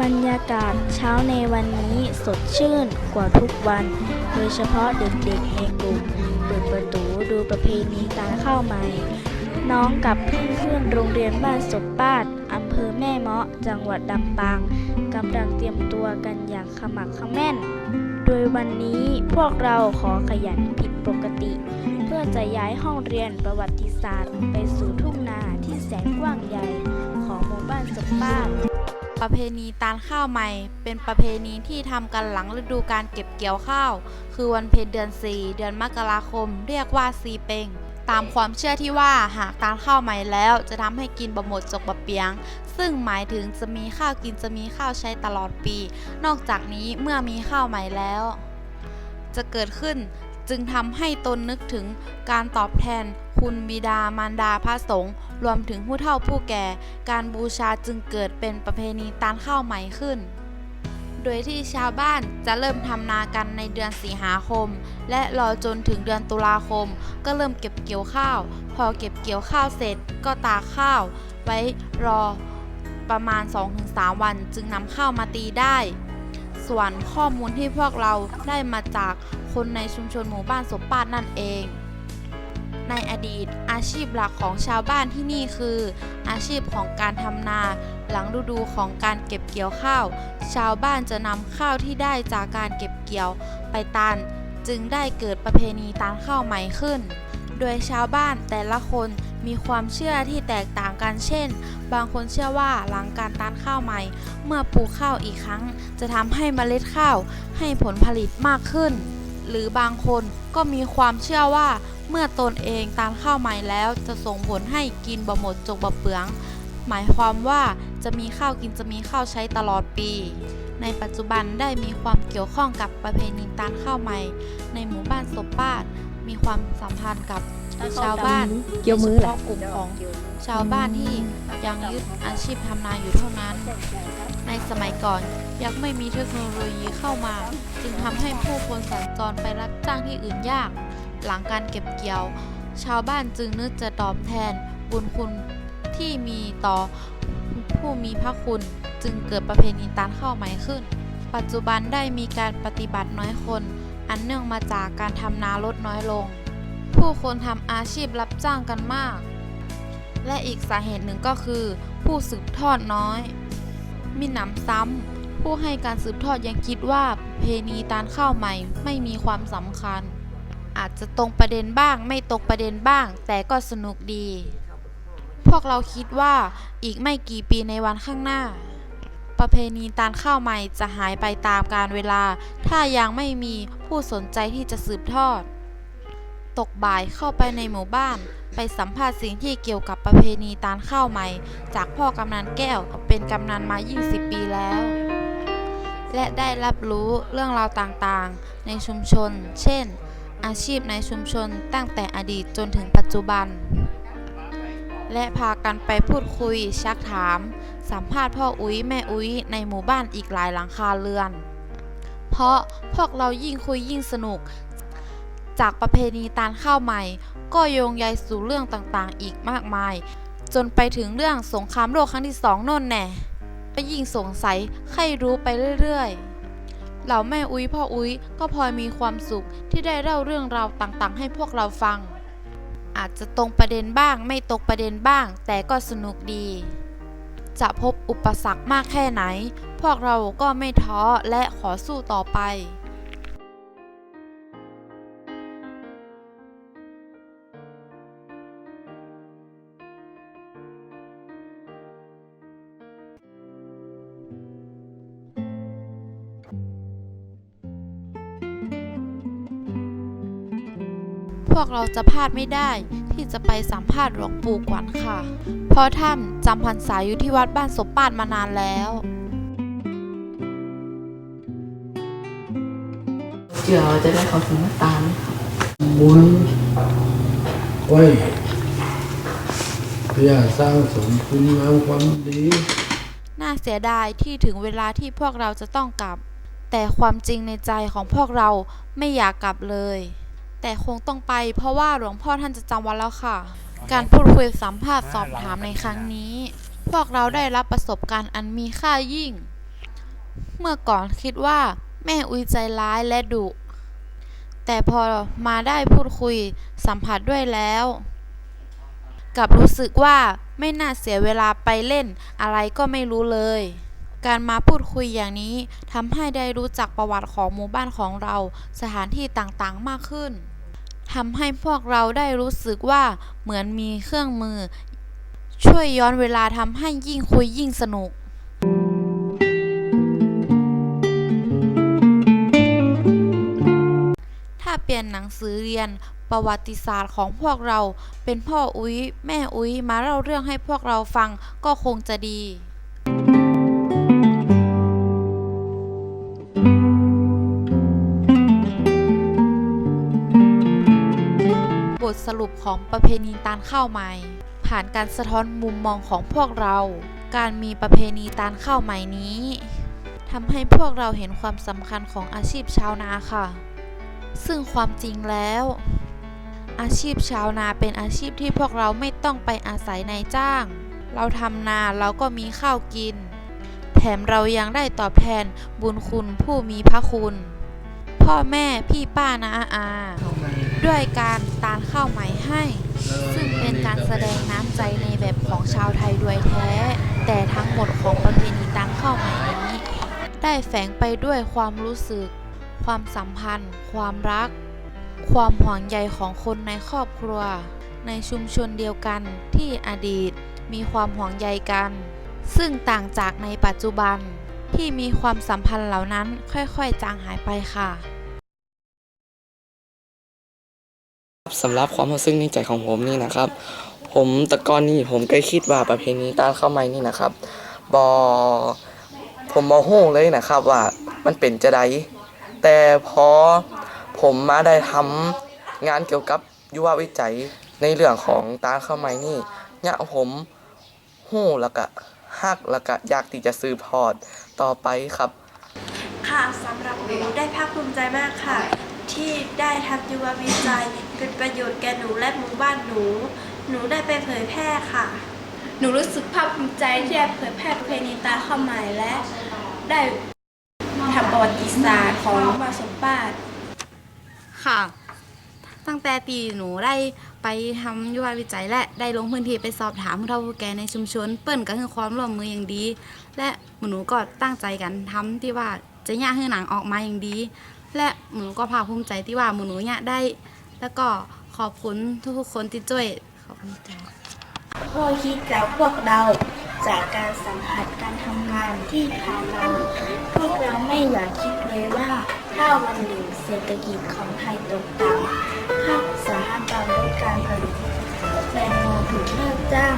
บรรยากาศเช้าในวันนี้สดชื่นกว่าทุกวัน โดยเฉพาะเด็กๆในกลุ่มเปิดประตูดูประเพณีการเข้าใหม่ น้องกับเพื่อนๆโรงเรียนบ้านศพป้าดอำเภอแม่เมาะจังหวัดลำปางกำลังเตรียมตัวกันอย่างขมักขม้น โดยวันนี้พวกเราขอขยันผิดปกติ เพื่อจะย้ายห้องเรียนประวัติศาสตร์ ไปสู่ทุ่งนาที่แสนกว้างใหญ่านศพป้าดประเพณีตาลข้าวใหม่ เป็นประเพณีที่ทำกันหลังฤดูการเก็บเกี่ยวข้าว คือวันเพ็ญเดือน 4 เดือนมกราคม เรียกว่าซีเปงตามความเชื่อที่ว่าหากตาลข้าวใหม่แล้วจะทำให้กินบะหมดจกบะเปียง ซึ่งหมายถึงจะมีข้าวกินจะมีข้าวใช้ตลอดปี นอกจากนี้เมื่อมีข้าวใหม่แล้ว จะเกิดขึ้น จึงทำให้ตนนึกถึงการตอบแทนคุณบิดามารดาพระสงฆ์รวมถึงผู้เฒ่าผู้แก่ การบูชาจึงเกิดเป็นประเพณีตาลข้าวใหม่ขึ้น โดยที่ชาวบ้านจะเริ่มทำนากันในเดือนสิงหาคม และรอจนถึงเดือนตุลาคม ก็เริ่มเก็บเกี่ยวข้าว พอเก็บเกี่ยวข้าวเสร็จก็ตากข้าว ไว้รอประมาณ 2-3 วันจึงนำข้าวมาตีได้ ส่วนข้อมูลที่พวกเราได้มาจากคนในชุมชนหมู่บ้านสมปาดนั่นเอง ในอดีตอาชีพหลักของชาวบ้านที่นี่คือ อาชีพของการทำนา หลังฤดูของการเก็บเกี่ยวข้าว ชาวบ้านจะนำข้าวที่ได้จากการเก็บเกี่ยวไปตานจึงได้เกิดประเพณีตานข้าวใหม่ขึ้น โดยชาวบ้านแต่ละคนมีความเชื่อที่แตกต่างกันเช่น บางคนเชื่อว่าหลังการตานข้าวใหม่ เมื่อปลูกข้าวอีกครั้ง จะทำให้เมล็ดข้าวให้ผลผลิตมากขึ้น หรือบางคนก็มีความเชื่อว่าเมื่อตนเองตานข้าวใหม่แล้วจะส่งผลให้กินบะหมดจกบะเปลือง หมายความว่าจะมีข้าวกินจะมีข้าวใช้ตลอดปี ในปัจจุบันได้มีความเกี่ยวข้องกับประเพณีตานข้าวใหม่ ในหมู่บ้านศพป้าด มีความสัมพันธ์กับชาวบ้านเกี่ยวมือโดเหรฉอพาะกลุ่มของชาวบ้านที่ยังยึดอาชีพทำนาอยู่เท่านั้น ในสมัยก่อนยังไม่มีเทคโนโลยีเข้ามา จึงทำให้ผู้คนสัญจรไปรับจ้างที่อื่นยาก หลังการเก็บเกี่ยว ชาวบ้านจึงนึกจะตอบแทนบุญคุณที่มีต่อผู้มีพระคุณจึงเกิดประเพณีตานข้าวใหม่ขึ้น ปัจจุบันได้มีการปฏิบัติน้อยคน อันเนื่องมาจากการทำนาลดน้อยลง ผู้คนทำอาชีพรับจ้างกันมาก และอีกสาเหตุหนึ่งก็คือ ผู้สืบทอดน้อย มีหนำซ้ำผู้ให้การสืบทอดยังคิดว่าเพณีตานข้าวใหม่ไม่มีความสำคัญ อาจจะตรงประเด็นบ้างไม่ตรงประเด็นบ้าง แต่ก็สนุกดี พวกเราคิดว่าอีกไม่กี่ปีในวันข้างหน้า ประเพณีตานข้าวใหม่จะหายไปตามกาลเวลา ถ้ายังไม่มีผู้สนใจที่จะสืบทอด ตกบ่ายเข้าไปในหมู่บ้าน ไปสัมภาษณ์สิ่งที่เกี่ยวกับประเพณีตานข้าวใหม่ จากพ่อกำนันแก้วเป็นกำนันมา 20 ปีแล้ว และได้รับรู้เรื่องราวต่างๆ ในชุมชน เช่น อาชีพในชุมชนตั้งแต่อดีตจนถึงปัจจุบัน และพากันไปพูดคุยชักถาม สัมภาษณ์พ่ออุ้ยแม่อุ้ยในหมู่บ้านอีกหลายหลังคาเรือน เพราะพวกเรายิ่งคุยยิ่งสนุก จากประเพณีตานข้าวใหม่ ก็โยงใยสู่เรื่องต่างๆ อีกมากมาย จนไปถึงเรื่องสงครามโลกครั้งที่สองน่นแน่ก็ยิ่งสงสัยใครรู้ไปเรื่อยๆ เหล่าแม่อุ้ยพ่ออุ้ยก็พลอยมีความสุขที่ได้เล่าเรื่องราวต่างๆ ให้พวกเราฟัง อาจจะตรงประเด็นบ้าง ไม่ตรงประเด็นบ้าง แต่ก็สนุกดี จะพบอุปสรรคมากแค่ไหน พวกเราก็ไม่ท้อและขอสู้ต่อไป พวกเราจะพลาดไม่ได้ที่จะไปสัมภาษณ์หลวงปู่กวนค่ะ เพราะท่านจำพรรษาอยู่ที่วัดบ้านสมปาดมานานแล้วเชื่อว่าจะได้เข้าถึงน้ำตาลบุญไว้เพื่อสร้างสมคุณงามความดี น่าเสียดายที่ถึงเวลาที่พวกเราจะต้องกลับ แต่ความจริงในใจของพวกเราไม่อยากกลับเลย แต่คงต้องไปเพราะว่าหลวงพ่อท่านจะจำวันแล้วค่ะ การพูดคุยสัมภาษณ์สอบถามในครั้งนี้ พวกเราได้รับประสบการณ์อันมีค่ายิ่ง เมื่อก่อนคิดว่า แม่อุ้ยใจร้ายและดุ แต่พอมาได้พูดคุยสัมผัสด้วยแล้วกลับรู้สึกว่าไม่น่าเสียเวลาไปเล่นอะไรก็ไม่รู้เลย การมาพูดคุยอย่างนี้ทำให้ได้รู้จักประวัติของหมู่บ้านของเรา สถานที่ต่างๆมากขึ้นทำให้พวกเราได้รู้สึกว่าเหมือนมีเครื่องมือ ช่วยย้อนเวลาทำให้ยิ่งคุยยิ่งสนุกถ้าเปลี่ยนหนังสือเรียนประวัติศาสตร์ของพวกเรา เป็นพ่ออุ้ยแม่อุ้ยมาเล่าเรื่องให้พวกเราฟังก็คงจะดี สรุปของประเพณีตาลข้าวใหม่ ผ่านการสะท้อนมุมมองของพวกเรา การมีประเพณีตาลข้าวใหม่นี้ทำให้พวกเราเห็นความสำคัญของอาชีพชาวนาค่ะ ซึ่งความจริงแล้ว อาชีพชาวนาเป็นอาชีพที่พวกเราไม่ต้องไปอาศัยนายจ้าง เราทำนาเราก็มีข้าวกิน แถมเรายังได้ตอบแทนบุญคุณผู้มีพระคุณ พ่อแม่พี่ป้านาอา ด้วยการตานข้าวไหม่ให้ ซึ่งเป็นการแสดงน้ำใจในแบบของชาวไทยด้วยแท้ แต่ทั้งหมดของประเพณีตานข้าวไหม่นี้ ได้แฝงไปด้วยความรู้สึก ความสัมพันธ์ ความรัก ความห่วงใยของคนในครอบครัว ในชุมชนเดียวกันที่อดีตมีความห่วงใยกัน ซึ่งต่างจากในปัจจุบันที่มีความสัมพันธ์เหล่านั้นค่อยๆ จางหายไปค่ะ สำหรับความรู้สึกในใจของผมนี่นะครับ ผมต่ก่อนนี่ผมก็คิดว่าประเพณีต้านข้าไม้นี่นะครับบอผมบอฮู้เลยนะครับว่ามันเป็นจะไดแต่พอผมมาได้ทำงานเกี่ยวกับยุววิจัยในเรื่องของต้านข้าไม้นี่เนี่ยผมฮู้แล้วก็ฮักแล้วก็อยากที่จะซื้อพอร์ตต่อไปครับ ค่ะสำหรับหนูได้ภาคภูมิใจมากค่ะ ที่ได้ทำยุววิจัยเป็นประโยชน์แก่หนูและหมู่บ้านหนู หนูได้ไปเผยแพร่ค่ะ หนูรู้สึกภาคภูมิใจที่ได้เผยแพร่ประเพณีตาข้าวใหม่และได้ทำประวัติศาสตร์ของมาสมบัติค่ะ ตั้งแต่ตีหนูได้ไปทำยุววิจัย และได้ลงพื้นที่ไปสอบถามผู้เฒ่าผู้แก่ในชุมชน เปิ้นก็ให้ความร่วมมืออย่างดี และหนูก็ตั้งใจกันทำที่ว่าจะย่าให้หนังออกมาอย่างดี และหมูก็ภาคภูมิใจที่ว่าหมูหนูเนี่ยได้ แล้วก็ขอบคุณทุกๆคนที่ช่วยขอบคุณจ้าพ่อคิดกับพวกเราจากการสัมผัสการทำงานที่ผ่านมาพวกเราไม่อยากคิดเลยว่า ถ้าวันหนึ่งเศรษฐกิจของไทยตกต่ำภาคสาหกรรมลดการผลิตแรงงานถูกเลิกจ้าง